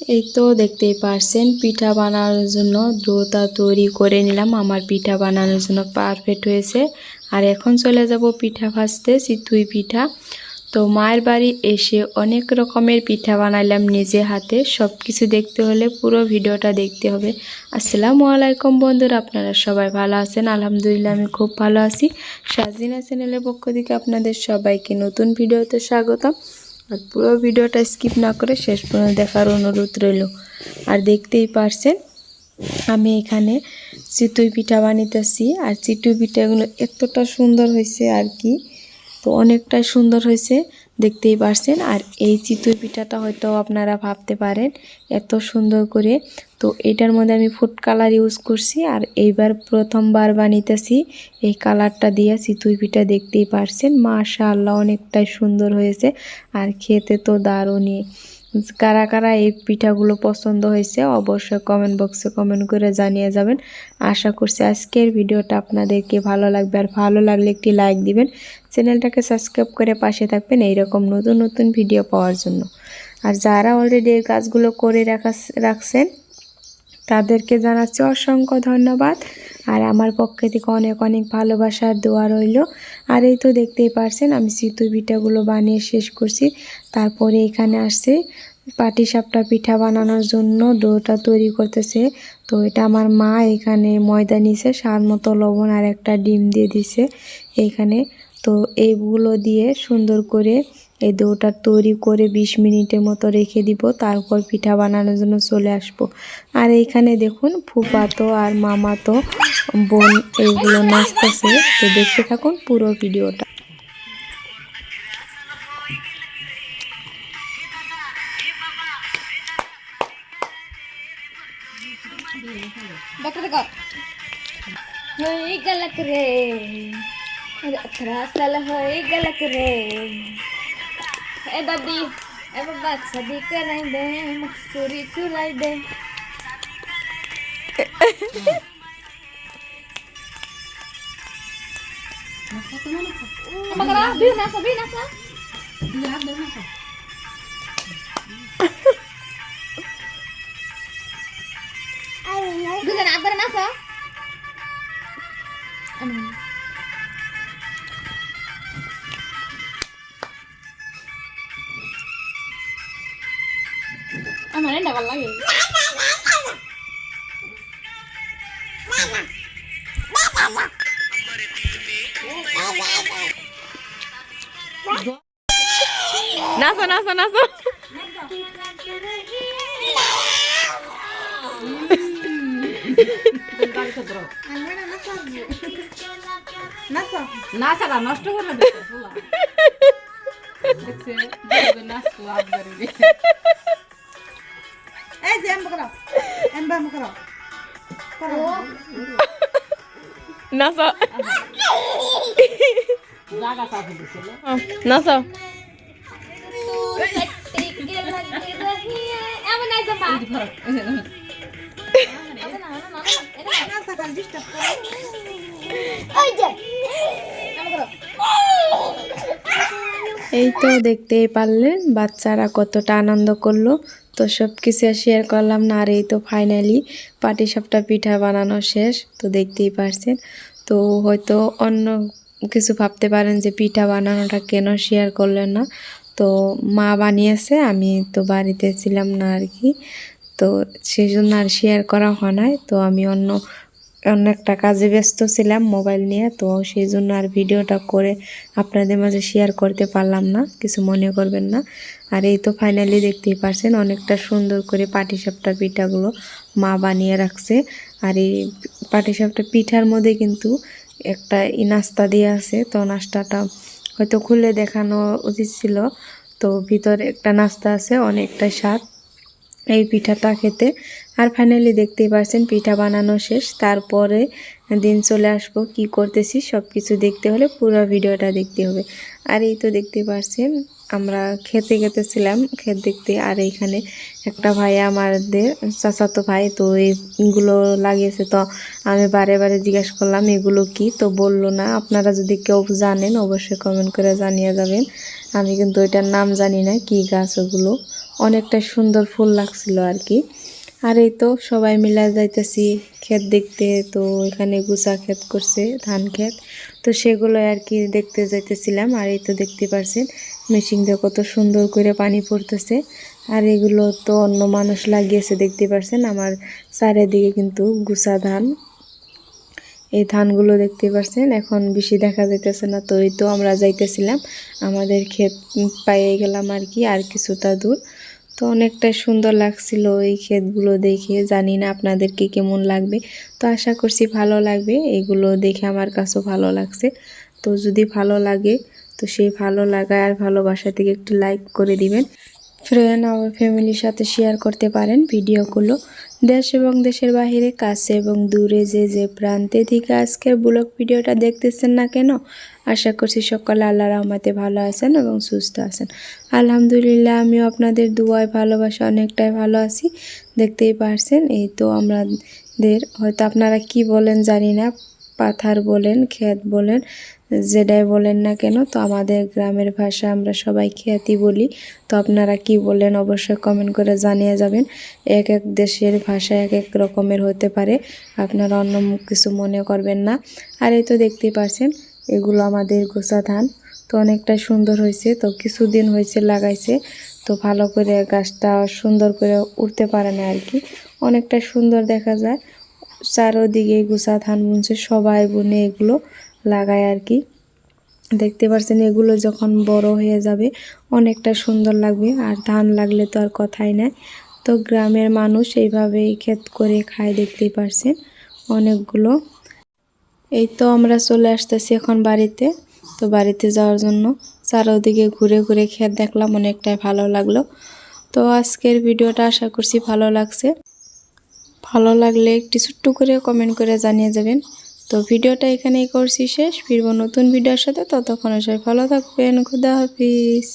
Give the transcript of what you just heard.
এই তো দেখতেই পারছেন, পিঠা বানানোর জন্য ডোটা তৈরি করে নিলাম। আমার পিঠা বানানোর জন্য পারফেক্ট হয়েছে। আর এখন চলে যাব পিঠা ভাজতে চিতুই পিঠা। তো মায়ের বাড়ি এসে অনেক রকমের পিঠা বানাইলাম নিজে হাতে। সব কিছু দেখতে হলে পুরো ভিডিওটা দেখতে হবে। আসসালামু আলাইকুম বন্ধুরা, আপনারা সবাই ভালো আছেন? আলহামদুলিল্লাহ, আমি খুব ভালো আছি। সাজিনা চ্যানেলের পক্ষ থেকে আপনাদের সবাইকে নতুন ভিডিওতে স্বাগতম। আর পুরো ভিডিওটা স্কিপ না করে শেষ পর্যন্ত দেখার অনুরোধ রইল। আর দেখতেই পারছেন, আমি এখানে চিতই পিঠা বানিতেছি। আর চিতই পিঠাগুলো এতটা সুন্দর হয়েছে আর কি। তো অনেকটাই সুন্দর হয়েছে, দেখতেই পারছেন। আর এই চিতই পিঠাটা হয়তো আপনারা ভাবতে পারেন এত সুন্দর করে। তো এটার মধ্যে আমি ফুড কালার ইউজ করছি আর এইবার প্রথমবার বানিতেছি। এই কালারটা দিয়ে চিতই পিঠা দেখতেই পারছেন। মাশাল্লাহ অনেকটাই সুন্দর হয়েছে। আর খেতে তো দারুণই। কারা কারা এই পিঠাগুলো পছন্দ হয়েছে, অবশ্যই কমেন্ট বক্সে কমেন্ট করে জানিয়ে যাবেন। আশা করছি আজকের ভিডিওটা আপনাদেরকে ভালো লাগবে আর ভালো লাগলে একটি লাইক দিবেন। চ্যানেলটাকে সাবস্ক্রাইব করে পাশে থাকবেন এইরকম নতুন নতুন ভিডিও পাওয়ার জন্য। আর যারা অলরেডি এই কাজগুলো করে রাখা রাখছেন তাদেরকে জানাচ্ছি অসংখ্য ধন্যবাদ। আর আমার পক্ষে থেকে অনেক অনেক ভালোবাসার দোয়া রইল। আর এই তো দেখতেই পারছেন, আমি সিতু পিঠাগুলো বানিয়ে শেষ করছি। তারপরে এখানে আসছে, পাটি সাপটা পিঠা বানানোর জন্য ডোটা তৈরি করতেছে। তো এটা আমার মা এখানে ময়দা নিছে সার মতো লবণ আর একটা ডিম দিয়ে দিছে এইখানে তো এইগুলো দিয়ে সুন্দর করে এই ডোটা তৈরি করে ২০ মিনিটের মতো রেখে দিব, তারপর পিঠা বানানোর জন্য চলে আসব। আর এইখানে দেখুন ফুপাতো আর মামাতো বোন এইগুলো নাচতেছে। তো দেখতে থাকুন পুরো ভিডিওটা। হয়ে গেলক রে। আঠারো সাল Eh, daddy. Eh, babat. Sabi ka na hindi. Magsuri tulay din. Nakatunan ako. Ang magkarabi, nasa, bi, nasa. Iya, daw na ako. Ano na, dapat lagi. নাচো নাচো নাচো নাচারা নষ্ট করে দেখছে নাচতো এই যে করো করো নাচো দিছিল নাচো Jay. এই তো দেখতেই পারলেন বাচ্চারা কতটা আনন্দ করল। তো সব কিছু শেয়ার করলাম না, আর এই তো ফাইনালি পাটি সবটা পিঠা বানানো শেষ, তো দেখতেই পারছেন। তো হয়তো অন্য কিছু ভাবতে পারেন যে পিঠা বানানোটা কেন শেয়ার করলেন না। তো মা বানিয়েছে, আমি তো বাড়িতে ছিলাম না আর কি। তো সেই জন্য আর শেয়ার করা হয় নাই, তো আমি অন্য অন্য একটা কাজে ব্যস্ত ছিলাম মোবাইল নিয়ে, তো সেই জন্য আর ভিডিওটা করে আপনাদের মাঝে শেয়ার করতে পারলাম না, কিছু মনে করবেন না। আর এই তো ফাইনালি দেখতেই পারছেন অনেকটা সুন্দর করে পাটিসাপটা পিঠাগুলো মা বানিয়ে রাখছে। আর এই পাটিসাপটা পিঠার মধ্যে কিন্তু একটা নাস্তা দিয়ে আছে, তো নাস্তাটা হয়তো খুলে দেখানো উচিত ছিল। তো ভিতরে একটা নাস্তা আছে, অনেকটা স্বাদ। এই পিঠাটা খেতে। আর ফাইনালি দেখতেই পারছেন পিঠা বানানো শেষ। তারপরে দিন চলে আসব, কি করতেছি সব কিছু দেখতে হলে পুরো ভিডিওটা দেখতে হবে। আর এই তো দেখতে পারছেন, আমরা খেতে গেতেছিলাম, খেত দেখতে। আর এইখানে একটা ভাই আমাদের, চাচাতো ভাই, তো এইগুলো লাগিয়েছে। তো আমি বারে বারে জিজ্ঞেস করলাম, এগুলো কি? তো বলল না। আপনারা যদি কেউ জানেন, অবশ্যই কমেন্ট করে জানিয়ে যাবেন। আমি কিন্তু ওইটার নাম জানি না, কি গাছ ওগুলো। অনেকটা সুন্দর ফুল লাগছিল আর কি। আর এই তো সবাই মিলে যাইতেছি ক্ষেত দেখতে, তো এখানে গুছা ক্ষেত করছে, ধান ক্ষেত। তো সেগুলো আর কি দেখতে যাইতেছিলাম, আর এই তো দেখতে পারছেন মেশিন দিয়ে কত সুন্দর করে পানি পড়তেছে। আর এগুলো তো অন্য মানুষ লাগিয়েছে, দেখতে পারছেন আমার চারিদিকে কিন্তু গুছা ধান। এই ধানগুলো দেখতে পাচ্ছেন এখন বেশি দেখা যাইতেছে না, তো এই তো আমরা যাইতেছিলাম। আমাদের ক্ষেত পাইয়ে গেলাম আর কি, আর কিছুটা দূর। তো অনেকটাই সুন্দর লাগছিল এই ক্ষেতগুলো দেখে। জানি না আপনাদেরকে কেমন লাগবে। তো আশা করছি ভালো লাগবে। এগুলো দেখে আমার কাছেও ভালো লাগছে। তো যদি ভালো লাগে, তো সেই ভালো লাগায় আর ভালোবাসা থেকে একটু লাইক করে দিবেন। ফ্রেন্ড আমার ফ্যামিলির সাথে শেয়ার করতে পারেন ভিডিওগুলো দেশ এবং দেশের বাহিরে, কাছে এবং দূরে যে যে প্রান্তে থেকে আজকের ব্লগ ভিডিওটা দেখতেছেন না কেন, আশা করছি সকলে আল্লাহ রহমাতে ভালো আছেন এবং সুস্থ আছেন। আলহামদুলিল্লাহ, আমিও আপনাদের দুয়ায় ভালোবাসা অনেকটাই ভালো আছি। দেখতেই পারছেন, এই তো আমাদের, হয়তো আপনারা কি বলেন জানি না। পাথার বলেন ক্ষেত বলেন যেটাই বলেন না কেন, তো আমাদের গ্রামের ভাষা আমরা সবাই খ্যাতি বলি। তো আপনারা কি বলেন অবশ্যই কমেন্ট করে জানিয়ে যাবেন। এক এক দেশের ভাষা এক এক রকমের হতে পারে, আপনারা অন্য কিছু মনে করবেন না। আর এই তো দেখতেই পারছেন এগুলো আমাদের গোসা ধান, তো অনেকটা সুন্দর হয়েছে, তো কিছুদিন হয়েছে লাগাইছে, তো ভালো করে গাছটা সুন্দর করে উঠতে পারে না আর কি। অনেকটা সুন্দর দেখা যায় চারোদিকে গুছা ধান বুনছে, সবাই বুনে এগুলো লাগায় আর কি। দেখতে পাচ্ছেন এগুলো যখন বড় হয়ে যাবে, অনেকটা সুন্দর লাগবে। আর ধান লাগলে তো আর কথাই নাই। তো গ্রামের মানুষ এইভাবেই ক্ষেত করে খায়, দেখতেই পারছেন অনেকগুলো। এই তো আমরা চলে আসতেছি এখন বাড়িতে। তো বাড়িতে যাওয়ার জন্য চারোদিকে ঘুরে ঘুরে ক্ষেত দেখলাম, অনেকটাই ভালো লাগল। তো আজকের ভিডিওটা আশা করছি ভালো লাগছে। ভালো লাগলে একটি ছোট্ট করে কমেন্ট করে জানিয়ে যাবেন। তো ভিডিওটা এখানেই করছি শেষ। ফিরবো নতুন ভিডিওর সাথে। ততক্ষণ সবাই ভালো থাকবেন। খুদা হাফিজ।